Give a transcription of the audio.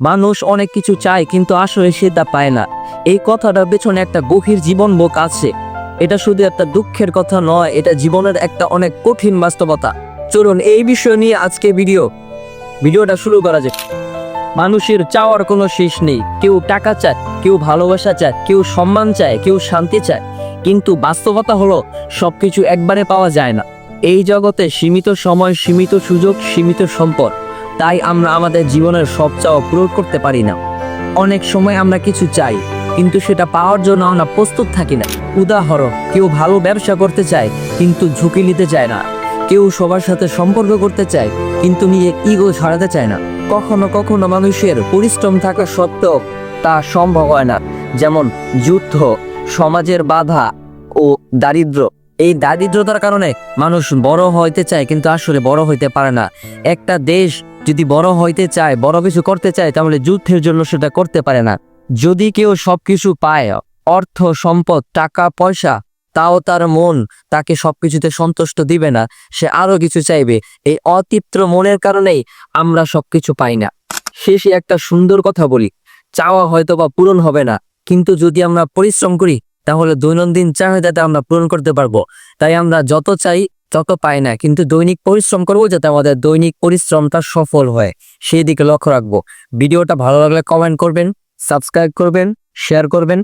মানুষ অনেক কিছু চায় কিন্তু আসলে সে তা পায় না। এই কথাটার পেছনে একটা গভীর জীবন বোক আছে। এটা শুধু একটা দুঃখের কথা নয়, এটা জীবনের একটা অনেক কঠিন বাস্তবতা। চলুন এই বিষয় নিয়ে আজকে ভিডিও। ভিডিওটা শুরু করা যাক। মানুষের চাওয়ার কোনো শেষ নেই। কেউ টাকা চায়, কেউ ভালোবাসা চায়, কেউ সম্মান চায়, কেউ শান্তি চায়। কিন্তু বাস্তবতা হলো, সবকিছু একবারে পাওয়া যায় না। এই জগতে সীমিত সময়, সীমিত সুযোগ, সীমিত সম্পদ। তাই আমরা আমাদের জীবনের সব চাওয়া পূরণ করতে পারি না। অনেক সময় আমরা কিছু চাই, কিন্তু সেটা পাওয়ার জন্য আমরা প্রস্তুত থাকি না। উদাহরণ, কেউ ভালো ব্যবসা করতে চায়, কিন্তু ঝুঁকি নিতে চায় না। কেউ সবার সাথে সম্পর্ক করতে চায়, কিন্তু নিজে ইগো ছাড়াতে চায় না। কখনো কখনো মানুষের পরিশ্রম থাকা সত্ত্বেও তা সম্ভব হয় না, যেমন যুদ্ধ, সমাজের বাধা ও দারিদ্র এই দারিদ্রতার কারণে মানুষ বড় হইতে চায়, কিন্তু আসলে বড় হইতে পারে না। একটা দেশ যদি বড় হইতে চায়, বড় কিছু করতে চায়, তাহলে যুদ্ধের জন্য সেটা করতে পারে না। যদি কেউ সবকিছু পায়, অর্থ, সম্পদ, টাকা, পয়সা, তাও তার মন তাকে সবকিছুতে সন্তুষ্ট দিবে না, সে আরও কিছু চাইবে। এই অতৃপ্ত মনের কারণেই আমরা সবকিছু পাই না। শেষে একটা সুন্দর কথা বলি, চাওয়া হয়তো বা পূরণ হবে না, কিন্তু যদি আমরা পরিশ্রম করি, তাহলে দৈনন্দিন চাহিদাটা আমরা পূরণ করতে পারব। তাই আমরা যত চাই তত পাই না, কিন্তু দৈনিক পরিশ্রম করব যাতে আমাদের দৈনিক পরিশ্রমটা সফল হয়। সেই দিকে লক্ষ্য রাখব। ভিডিওটা ভালো লাগলে কমেন্ট করবেন সাবস্ক্রাইব করবেন শেয়ার করবেন।